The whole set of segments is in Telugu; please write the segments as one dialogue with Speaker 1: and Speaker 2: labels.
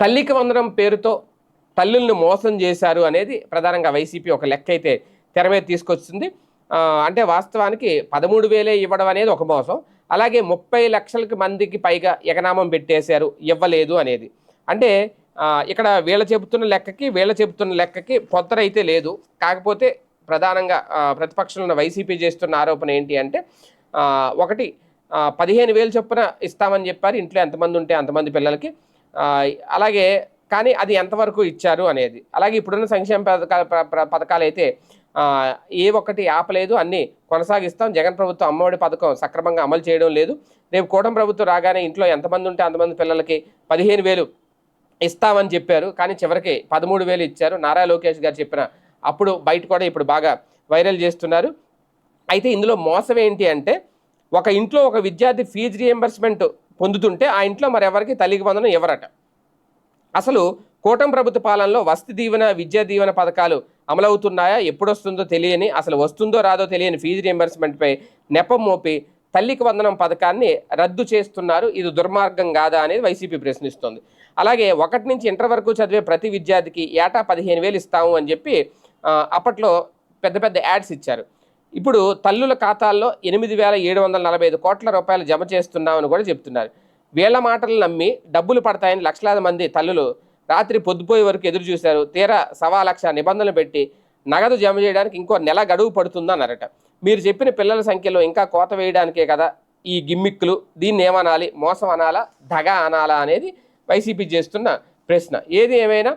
Speaker 1: తల్లికి వందనం పేరుతో తల్లుల్ని మోసం చేశారు అనేది ప్రధానంగా వైసీపీ ఒక లెక్క అయితే తెర మీద తీసుకొచ్చింది. అంటే వాస్తవానికి పదమూడు వేలే ఇవ్వడం అనేది ఒక మోసం. అలాగే ముప్పై లక్షలకి మందికి పైగా ఎగనామం పెట్టేశారు ఇవ్వలేదు అనేది. అంటే ఇక్కడ వీళ్ళ చెబుతున్న లెక్కకి వీళ్ళ చెబుతున్న లెక్కకి పొత్తరైతే లేదు. కాకపోతే ప్రధానంగా ప్రతిపక్షంలో ఉన్న వైసీపీ చేస్తున్న ఆరోపణ ఏంటి అంటే ఒకటి పదిహేను వేలు చొప్పున ఇస్తామని చెప్పారు. ఇంట్లో ఎంతమంది ఉంటే అంతమంది పిల్లలకి. అలాగే కానీ అది ఎంతవరకు ఇచ్చారు అనేది. అలాగే ఇప్పుడున్న సంక్షేమ పథకాల పథకాలు అయితే ఏ ఒక్కటి ఆపలేదు అన్నీ కొనసాగిస్తాం. జగన్ ప్రభుత్వం అమ్మఒడి పథకం సక్రమంగా అమలు చేయడం లేదు. రేపు కూటమి ప్రభుత్వం రాగానే ఇంట్లో ఎంతమంది ఉంటే అంతమంది పిల్లలకి పదిహేను వేలు ఇస్తామని చెప్పారు. కానీ చివరికి పదమూడు వేలు ఇచ్చారు. నారా లోకేష్ గారు చెప్పిన అప్పుడు బయట కూడా ఇప్పుడు బాగా వైరల్ చేస్తున్నారు. అయితే ఇందులో మోసం ఏంటి అంటే ఒక ఇంట్లో ఒక విద్యార్థి ఫీజు రియంబర్స్మెంట్ పొందుతుంటే ఆ ఇంట్లో మరెవరికి తల్లికి వందనం ఇవ్వరట. అసలు కూటమి ప్రభుత్వ పాలనలో వసతి దీవెన విద్యా దీవెన పథకాలు అమలవుతున్నాయా ఎప్పుడొస్తుందో తెలియని అసలు వస్తుందో రాదో తెలియని ఫీజు రియంబర్స్మెంట్పై నెపం మోపి తల్లికి వందనం పథకాన్ని రద్దు చేస్తున్నారు. ఇది దుర్మార్గం కాదా అనేది వైసీపీ ప్రశ్నిస్తోంది. అలాగే ఒకటి నుంచి ఇంటర్ వరకు చదివే ప్రతి విద్యార్థికి ఏటా పదిహేను వేలు ఇస్తాము అని చెప్పి అప్పట్లో పెద్ద పెద్ద యాడ్స్ ఇచ్చారు. ఇప్పుడు తల్లుల ఖాతాల్లో ఎనిమిది వేల ఏడు వందల నలభై ఐదు కోట్ల రూపాయలు జమ చేస్తున్నామని కూడా చెప్తున్నారు. వీళ్ళ మాటలు నమ్మి డబ్బులు పడతాయని లక్షలాది మంది తల్లులు రాత్రి పొద్దుపోయే వరకు ఎదురు చూశారు. తీరా సవా లక్ష నిబంధనలు పెట్టి నగదు జమ చేయడానికి ఇంకో నెల గడువు పడుతుందన్నారట మీరు చెప్పిన పిల్లల సంఖ్యలో ఇంకా కోత వేయడానికే కదా ఈ గిమ్మిక్కులు. దీన్ని ఏమనాలి? మోసం అనాలా? దగా అనాలా? అనేది వైసీపీ చేస్తున్న ప్రశ్న. ఏది ఏమైనా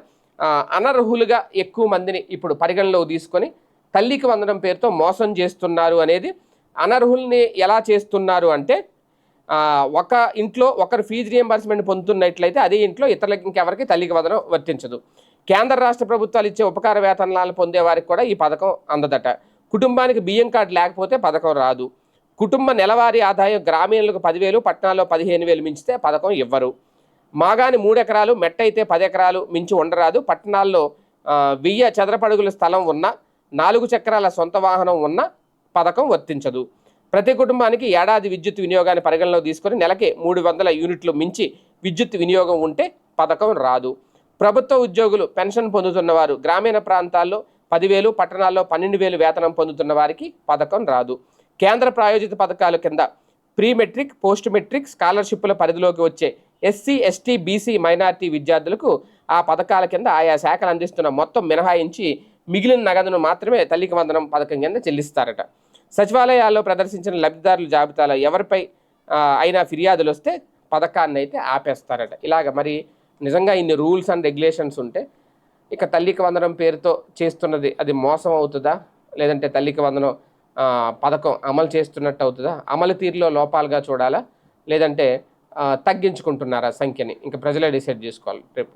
Speaker 1: అనర్హులుగా ఎక్కువ మందిని ఇప్పుడు పరిగణలోకి తీసుకొని తల్లికి వందనం పేరుతో మోసం చేస్తున్నారు అనేది అనర్హుల్ని ఎలా చేస్తున్నారు అంటే ఒక ఇంట్లో ఒకరు ఫీజు రియంబర్స్మెంట్ పొందుతున్నట్లయితే అదే ఇంట్లో ఇతరులకి ఇంకెవరికి తల్లికి వందనం వర్తించదు. కేంద్ర రాష్ట్ర ప్రభుత్వాలు ఇచ్చే ఉపకార వేతనాలు పొందే వారికి కూడా ఈ పథకం అందదట. కుటుంబానికి బియ్యం కార్డు లేకపోతే పథకం రాదు. కుటుంబ నెలవారీ ఆదాయం గ్రామీణులకు పదివేలు పట్టణాల్లో పదిహేను వేలు మించితే పథకం ఇవ్వరు. మాగాని మూడు ఎకరాలు మెట్ట అయితే పది ఎకరాలు మించి ఉండరాదు. పట్టణాల్లో వెయ్యి చదరపడుగుల స్థలం ఉన్న నాలుగు చక్రాల సొంత వాహనం ఉన్న పథకం వర్తించదు. ప్రతి కుటుంబానికి ఏడాది విద్యుత్ వినియోగాన్ని పరిగణలో తీసుకొని నెలకి మూడు వందల యూనిట్లు మించి విద్యుత్ వినియోగం ఉంటే పథకం రాదు. ప్రభుత్వ ఉద్యోగులు పెన్షన్ పొందుతున్న వారు గ్రామీణ ప్రాంతాల్లో పదివేలు పట్టణాల్లో పన్నెండు వేలు వేతనం పొందుతున్న వారికి పథకం రాదు. కేంద్ర ప్రాయోజిత పథకాల కింద ప్రీ మెట్రిక్ పోస్ట్ మెట్రిక్ స్కాలర్షిప్ల పరిధిలోకి వచ్చే ఎస్సీ ఎస్టీ బీసీ మైనార్టీ విద్యార్థులకు ఆ పథకాల కింద ఆయా శాఖలు అందిస్తున్న మొత్తం మినహాయించి మిగిలిన నగదును మాత్రమే తల్లికి వందనం పథకం కింద చెల్లిస్తారట. సచివాలయాల్లో ప్రదర్శించిన లబ్ధిదారుల జాబితాలో ఎవరిపై అయినా ఫిర్యాదులు వస్తే పథకాన్ని అయితే ఆపేస్తారట. ఇలాగ మరి నిజంగా ఇన్ని రూల్స్ అండ్ రెగ్యులేషన్స్ ఉంటే ఇక తల్లికి వందనం పేరుతో చేస్తున్నది అది మోసం అవుతుందా? లేదంటే తల్లికి వందనం పథకం అమలు చేస్తున్నట్టు అవుతుందా? అమలు తీరులో లోపాలుగా చూడాలా? లేదంటే తగ్గించుకుంటున్నారా సంఖ్యని? ఇంకా ప్రజలే డిసైడ్ చేసుకోవాలి రేపు.